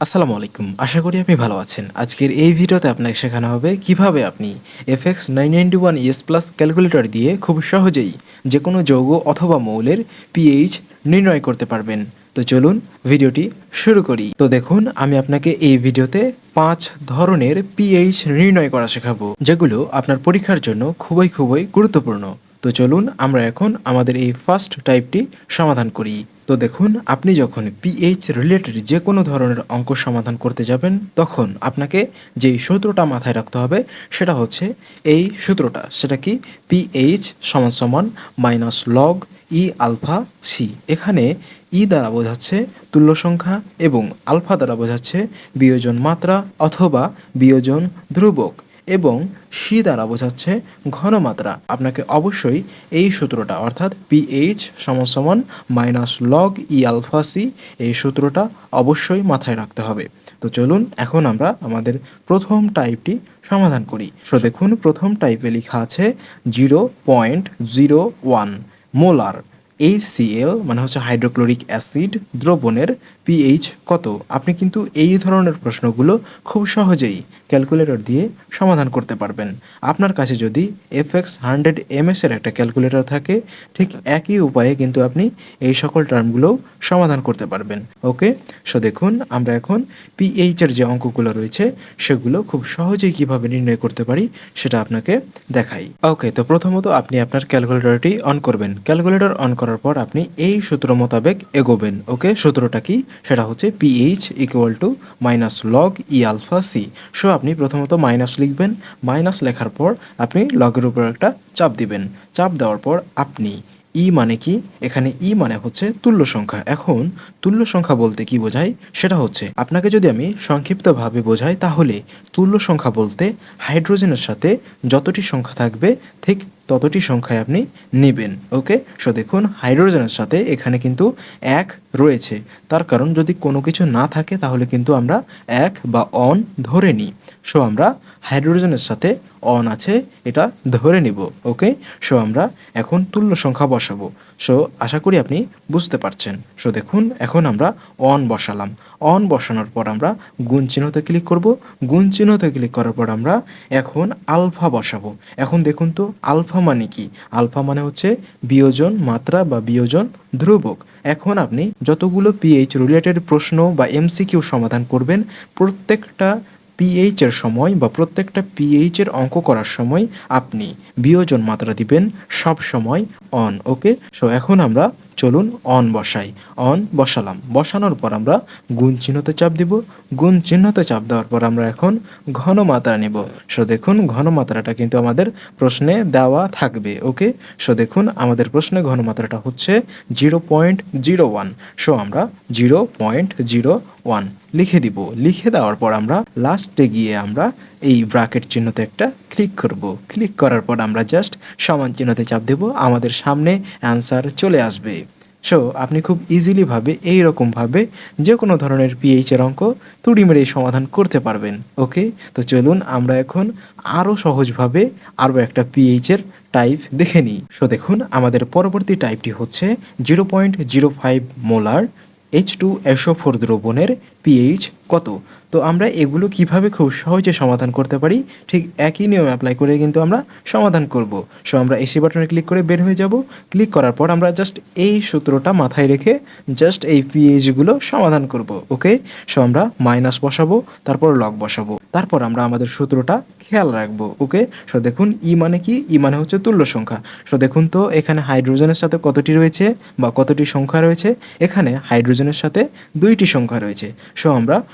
আসসালামু আলাইকুম। আশা করি আপনি ভালো আছেন। আজকের এই ভিডিওতে আপনাকে শেখানো হবে কীভাবে আপনি F X nine ninety one ES plus calculator দিয়ে খুব সহজেই যে কোনো যৌগ অথবা মৌলের পিএইচ নির্ণয় করতে পারবেন। তো চলুন ভিডিওটি শুরু করি। তো দেখুন, আমি আপনাকে এই ভিডিওতে পাঁচ ধরনের পিএইচ নির্ণয় করা শেখাবো, যেগুলো আপনার পরীক্ষার জন্য খুবই খুবই গুরুত্বপূর্ণ। তো চলুন আমরা এখন আমাদের এই ফার্স্ট টাইপটি সমাধান করি। তো দেখুন, আপনি যখন পিএইচ রিলেটেড যে কোনো ধরনের অঙ্ক সমাধান করতে যাবেন, তখন আপনাকে যেই সূত্রটা মাথায় রাখতে হবে সেটা হচ্ছে এই সূত্রটা। সেটা কি? পিএইচ সমান সমান মাইনাস লগ ই আলফা সি এখানে ই দ্বারা বোঝাচ্ছে তুল্য সংখ্যা এবং আলফা দ্বারা বোঝাচ্ছে বিয়োজন মাত্রা অথবা বিয়োজন ধ্রুবক। এবং সি দ্বারা বোঝাচ্ছে ঘনমাত্রা। আপনাকে অবশ্যই এই সূত্রটা, অর্থাৎ পিএইচ সমান সমান মাইনাস লগ ই আলফা সি এই সূত্রটা অবশ্যই মাথায় রাখতে হবে। তো চলুন এখন আমরা আমাদের প্রথম টাইপটি সমাধান করি। সো দেখুন, প্রথম টাইপে লেখা আছে zero point zero one molar HCl মানে হচ্ছে হাইড্রোক্লোরিক অ্যাসিড দ্রবণের পিএইচ কত? আপনি কিন্তু এই ধরনের প্রশ্নগুলো খুব সহজেই ক্যালকুলেটর দিয়ে সমাধান করতে পারবেন। আপনার কাছে যদি এফ এক্স হান্ড্রেড এমএস এর একটা ক্যালকুলেটর থাকে, ঠিক একই উপায়ে কিন্তু আপনি এই সকল টার্মগুলোও সমাধান করতে পারবেন। ওকে সো দেখুন, আমরা এখন পিএইচ এর যে অঙ্কগুলো রয়েছে, সেগুলো খুব সহজেই কীভাবে নির্ণয় করতে পারি, সেটা আপনাকে দেখাই। ওকে তো প্রথমত আপনি আপনার ক্যালকুলেটরটি অন করবেন। ক্যালকুলেটর অন করার পর আপনি এই সূত্র মোতাবেক এগোবেন, ওকে? সূত্রটা কি? সেটা হচ্ছে pH equal to minus log E alpha C so আপনি প্রথমত মাইনাস লিখবেন মাইনাস লেখার পর আপনি লগের উপর একটা চাপ দিবেন। চাপ দেওয়ার পর আপনি ই মানে কি? এখানে ই মানে হচ্ছে তুল্য সংখ্যা। এখন তুল্য সংখ্যা বলতে কি বোঝায়? সেটা হচ্ছে আপনাকে যদি আমি সংক্ষিপ্তভাবে বোঝাই, তাহলে তুল্য সংখ্যা বলতে হাইড্রোজেনের সাথে যতটি সংখ্যা থাকবে, ঠিক ততটি সংখ্যায় আপনি নেবেন, ওকে? সো দেখুন হাইড্রোজেনের সাথে এখানে কিন্তু এক রয়েছে। তার কারণ যদি কোনো কিছু না থাকে, তাহলে কিন্তু আমরা এক বা অন ধরে নিই। সো আমরা হাইড্রোজেনের সাথে অন আছে, এটা ধরে নিব, ওকে? সো আমরা এখন তুল্য সংখ্যা বসাবো। সো আশা করি আপনি বুঝতে পারছেন। সো দেখুন, এখন আমরা অন বসালাম। অন বসানোর পর আমরা গুণ চিহ্নতে ক্লিক করব। গুণ চিহ্নতে ক্লিক করার পর আমরা এখন আলফা বসাবো। এখন দেখুন তো আলফা মানে কি? আলফা মানে হচ্ছে বিয়োজন মাত্রা বা বিয়োজন ধ্রুবক। এখন আপনি যতগুলো পিএইচ রিলেটেড প্রশ্ন বা এমসিকিউ সমাধান করবেন, প্রত্যেকটা পিএইচ এর সময় বা প্রত্যেকটা পিএইচ এর অঙ্ক করার সময় আপনি বিয়োজন মাত্রা দিবেন সব সময় অন ওকে সো এখন আমরা চলুন অন বসাই। অন বসালাম। বসানোর পর আমরা গুণ চিহ্নতে চাপ দিব। গুণ চিহ্নতে চাপ দেওয়ার পর আমরা এখন ঘন মাত্রা নেব। সো দেখুন ঘন মাত্রাটা কিন্তু আমাদের প্রশ্নে দেওয়া থাকবে। ওকে? সো দেখুন, আমাদের প্রশ্নে ঘন মাত্রাটা হচ্ছে zero point zero one. So আমরা জিরো পয়েন্ট জিরো ওয়ান লিখে দিব। লিখে দেওয়ার পর আমরা লাস্টে গিয়ে আমরা এই ব্রাকেট চিহ্নতে একটা ক্লিক করব। ক্লিক করার পর আমরা জাস্ট সমান চিহ্নতে চাপ দেব। আমাদের সামনে অ্যান্সার চলে আসবে। সো আপনি খুব ইজিলিভাবে এইরকমভাবে যে কোনো ধরনের পিএইচের অঙ্ক তুড়ি মেরে সমাধান করতে পারবেন। ওকে তো চলুন আমরা এখন আরও সহজভাবে আরও একটা পিএইচের টাইপ দেখে নিই। সো দেখুন, আমাদের পরবর্তী টাইপটি হচ্ছে zero point zero five molar H two SO four দ্রবণের পিএইচ কত? তো আমরা এগুলো কীভাবে খুব সহজে সমাধান করতে পারি? ঠিক একই নিয়ম অ্যাপ্লাই করে কিন্তু আমরা সমাধান করব। সো আমরা এসি বাটনে ক্লিক করে বের হয়ে যাব। ক্লিক করার পর আমরা জাস্ট এই সূত্রটা মাথায় রেখে জাস্ট এই পিএইচগুলো সমাধান করব ওকে সো আমরা মাইনাস বসাবো, তারপর লগ বসাবো। তারপর আমরা আমাদের সূত্রটা খেয়াল রাখব ওকে সো দেখুন ই মানে কি? ই মানে হচ্ছে তুল্য সংখ্যা। সো দেখুন তো, এখানে হাইড্রোজেনের সাথে কতটি রয়েছে বা কতটি সংখ্যা রয়েছে? এখানে হাইড্রোজেনের সাথে দুইটি সংখ্যা রয়েছে। সো আমরা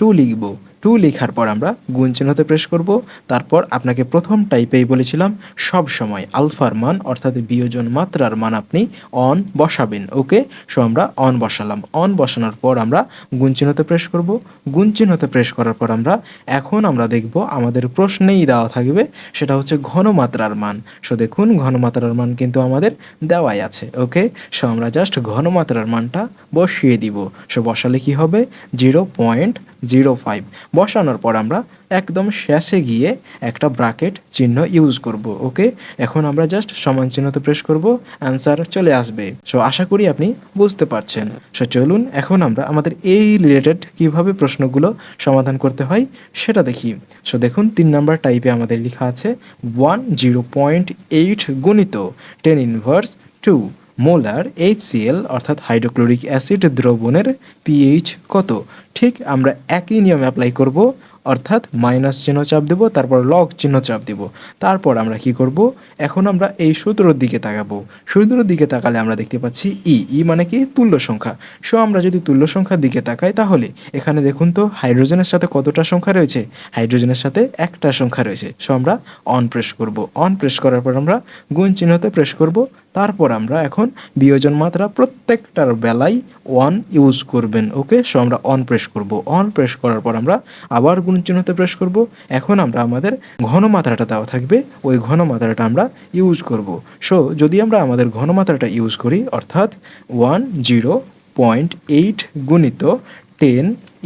টু লিখব। টু লেখার পর আমরা গুণ চিহ্নতে প্রেস করব। তারপর আপনাকে প্রথম টাইপেই বলেছিলাম, সব সময় আলফার মান অর্থাৎ বিয়োজন মাত্রার মান আপনি অন বসাবেন ওকে সো আমরা অন বসালাম। অন বসানোর পর আমরা গুণ চিহ্নতে প্রেস করব। গুণ চিহ্নতে প্রেস করার পর আমরা এখন আমরা দেখব আমাদের প্রশ্নেই দেওয়া থাকবে, সেটা হচ্ছে ঘনমাত্রার মান। সো দেখুন, ঘনমাত্রার মান কিন্তু আমাদের দেওয়াই আছে ওকে সো আমরা জাস্ট ঘনমাত্রার মানটা বসিয়ে দিব। সো বসালে কি হবে? Zero point zero five. বসানোর পর আমরা একদম শেষে গিয়ে একটা ব্রাকেট চিহ্ন ইউজ করব, ওকে? এখন আমরা জাস্ট সমান চিহ্নতে প্রেস করব অ্যান্সার চলে আসবে। সো আশা করি আপনি বুঝতে পারছেন। সো চলুন, এখন আমরা আমাদের এই রিলেটেড কীভাবে প্রশ্নগুলো সমাধান করতে হয় সেটা দেখি। সো দেখুন, তিন নাম্বার টাইপে আমাদের লেখা আছে ওয়ান জিরো পয়েন্ট এইট গুণিত ten inverse two molar HCl অর্থাৎ হাইড্রোক্লোরিক অ্যাসিড দ্রবণের পিএইচ কত? ঠিক আমরা একই নিয়ম অ্যাপ্লাই করব অর্থাৎ মাইনাস চিহ্ন চাপ দেব, তারপর লগ চিহ্ন চাপ দেব। তারপর আমরা কি করব? এখন আমরা এই সূত্রর দিকে তাকাবো। সূত্রর দিকে তাকালে আমরা দেখতে পাচ্ছি ই ই মানে কি? তুল্য সংখ্যা। সো আমরা যদি তুল্য সংখ্যার দিকে তাকাই তাহলে এখানে দেখুন তো হাইড্রোজেনের সাথে কতটা সংখ্যা রয়েছে? হাইড্রোজেনের সাথে একটা সংখ্যা রয়েছে। সো আমরা অন প্রেস করব। অন প্রেস করার পর আমরা গুণ চিহ্নতে প্রেস করব। তারপর আমরা এখন বিয়োজন মাত্রা প্রত্যেকটার বেলায় ওয়ান ইউজ করবেন। ওকে সো আমরা অন প্রেস করব। অন প্রেস করার পর আমরা আবার গুণ চিহ্নতে প্রেস করব। এখন আমরা আমাদের ঘনমাত্রাটা দেওয়া থাকবে, ওই ঘনমাত্রাটা আমরা ইউজ করব। সো যদি আমরা আমাদের ঘনমাত্রাটা ইউজ করি, অর্থাৎ ওয়ান জিরো পয়েন্ট এইট গুণিত টেন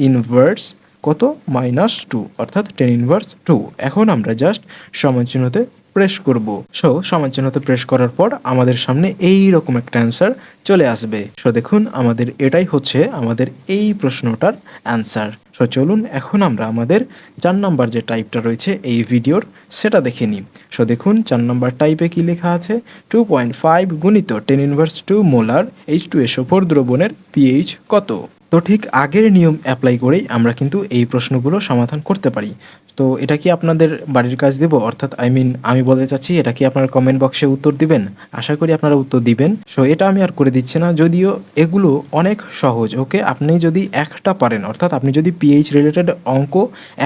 ইনভার্স কত? মাইনাস টু অর্থাৎ টেন ইনভার্স টু এখন আমরা জাস্ট সমান চিহ্নতে প্রেস করব। সো সমান চিহ্নতে প্রেস করার পর আমাদের সামনে এই রকম একটা অ্যান্সার চলে আসবে। সো দেখুন, আমাদের এটাই হচ্ছে আমাদের এই প্রশ্নটার অ্যান্সার সো চলুন এখন আমরা আমাদের চার নাম্বার যে টাইপটা রয়েছে এই ভিডিওর সেটা দেখে নিই। সো দেখুন, চার নাম্বার টাইপে কি লেখা আছে? টু পয়েন্ট ফাইভ গুণিত ten inverse two molar H two S O four দ্রবণের পিএইচ কত? তো ঠিক আগের নিয়ম অ্যাপ্লাই করেই আমরা কিন্তু এই প্রশ্নগুলো সমাধান করতে পারি। তো এটা কি আপনাদের বাড়ির কাজ দেব? অর্থাৎ আই মিন আমি বলতে চাচ্ছি, এটা কি আপনারা কমেন্ট বক্সে উত্তর দিবেন? আশা করি আপনারা উত্তর দিবেন। সো এটা আমি আর করে দিচ্ছি না। যদিও এগুলো অনেক সহজ ওকে আপনি যদি একটা পারেন, অর্থাৎ আপনি যদি পিএইচ রিলেটেড অঙ্ক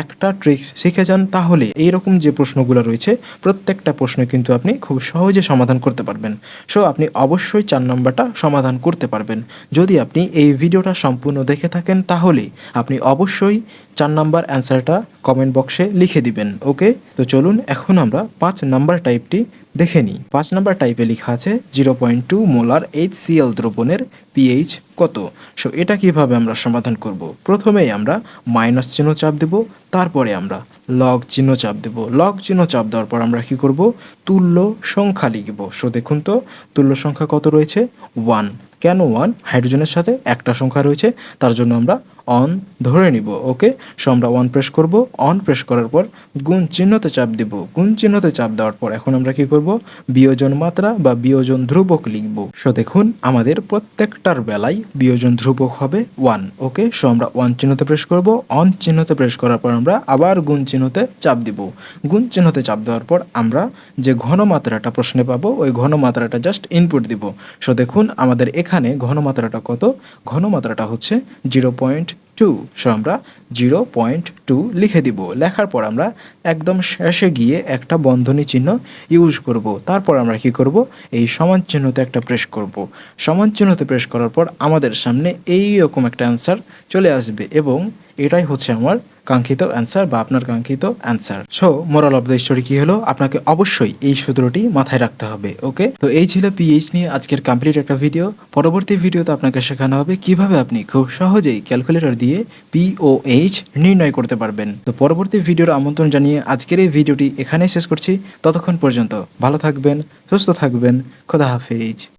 একটা ট্রিক্স শিখে যান, তাহলে এইরকম যে প্রশ্নগুলো রয়েছে, প্রত্যেকটা প্রশ্ন কিন্তু আপনি খুব সহজে সমাধান করতে পারবেন। সো আপনি অবশ্যই চার নম্বরটা সমাধান করতে পারবেন। যদি আপনি এই ভিডিওটা সম্পূর্ণ দেখে থাকেন তাহলে আপনি অবশ্যই চার নাম্বার অ্যান্সারটা কমেন্ট বক্সে লিখে দিবেন, ওকে? তো চলুন, এখন আমরা পাঁচ নাম্বার টাইপটি দেখে নিই। পাঁচ নাম্বার টাইপে লেখা আছে, zero point two molar H C L দ্রবণের পিএইচ কত? সো এটা কীভাবে আমরা সমাধান করব? প্রথমেই আমরা মাইনাস চিহ্ন চাপ দেব, তারপরে আমরা লগ চিহ্ন চাপ দেব। লগ চিহ্ন চাপ দেওয়ার পর আমরা কি করব? তুল্য সংখ্যা লিখব। সো দেখুন তো, তুল্য সংখ্যা কত রয়েছে? ওয়ান। কেন ওয়ান? হাইড্রোজেনের সাথে একটা সংখ্যা রয়েছে তার জন্য আমরা অন ধরে নিব, ওকে? সো আমরা অন প্রেস করব। অন প্রেস করার পর গুণ চিহ্নতে চাপ দেব। গুণ চিহ্নতে চাপ দেওয়ার পর এখন আমরা কি করব? বিয়োজন মাত্রা বা বিয়োজন ধ্রুবক লিখব। সো দেখুন, আমাদের প্রত্যেকটার বেলায় বিয়োজন ধ্রুবক হবে ওয়ান ওকে? সো আমরা ওয়ান চিহ্নতে প্রেস করব। অন চিহ্নতে প্রেস করার পর আমরা আবার গুণ চিহ্নতে চাপ দিব। গুণ চিহ্নতে চাপ দেওয়ার পর আমরা যে ঘনমাত্রাটা প্রশ্নে পাবো, ওই ঘনমাত্রাটা জাস্ট ইনপুট দিব। সো দেখুন, আমাদের এখানে ঘনমাত্রাটা কত? ঘনমাত্রাটা হচ্ছে জিরো পয়েন্ট টু সো আমরা জিরো পয়েন্ট টু লিখে দিব। লেখার পর আমরা একদম শেষে গিয়ে একটা বন্ধনী চিহ্ন ইউজ করব। তারপর আমরা কি করব? এই সমান চিহ্নতে একটা প্রেস করব। সমান চিহ্নতে প্রেস করার পর আমাদের সামনে এই রকম একটা অ্যান্সার চলে আসবে এবং এটাই হচ্ছে আমার কাঙ্ক্ষিত অ্যান্সার বা আপনার কাঙ্ক্ষিত answer so moral of the story কি হলো? আপনাকে অবশ্যই এই সূত্রটি মাথায় রাখতে হবে ওকে তো এই ছিল পিএইচ নিয়ে আজকের কমপ্লিট একটা ভিডিও পরবর্তী ভিডিওতে আপনাকে শেখানো হবে কীভাবে আপনি খুব সহজেই ক্যালকুলেটর দিয়ে পিওএইচ নির্ণয় করতে পারবেন। তো পরবর্তী ভিডিওর আমন্ত্রণ জানিয়ে আজকের এই ভিডিওটি এখানেই শেষ করছি। ততক্ষণ পর্যন্ত ভালো থাকবেন, সুস্থ থাকবেন। খোদা হাফেজ।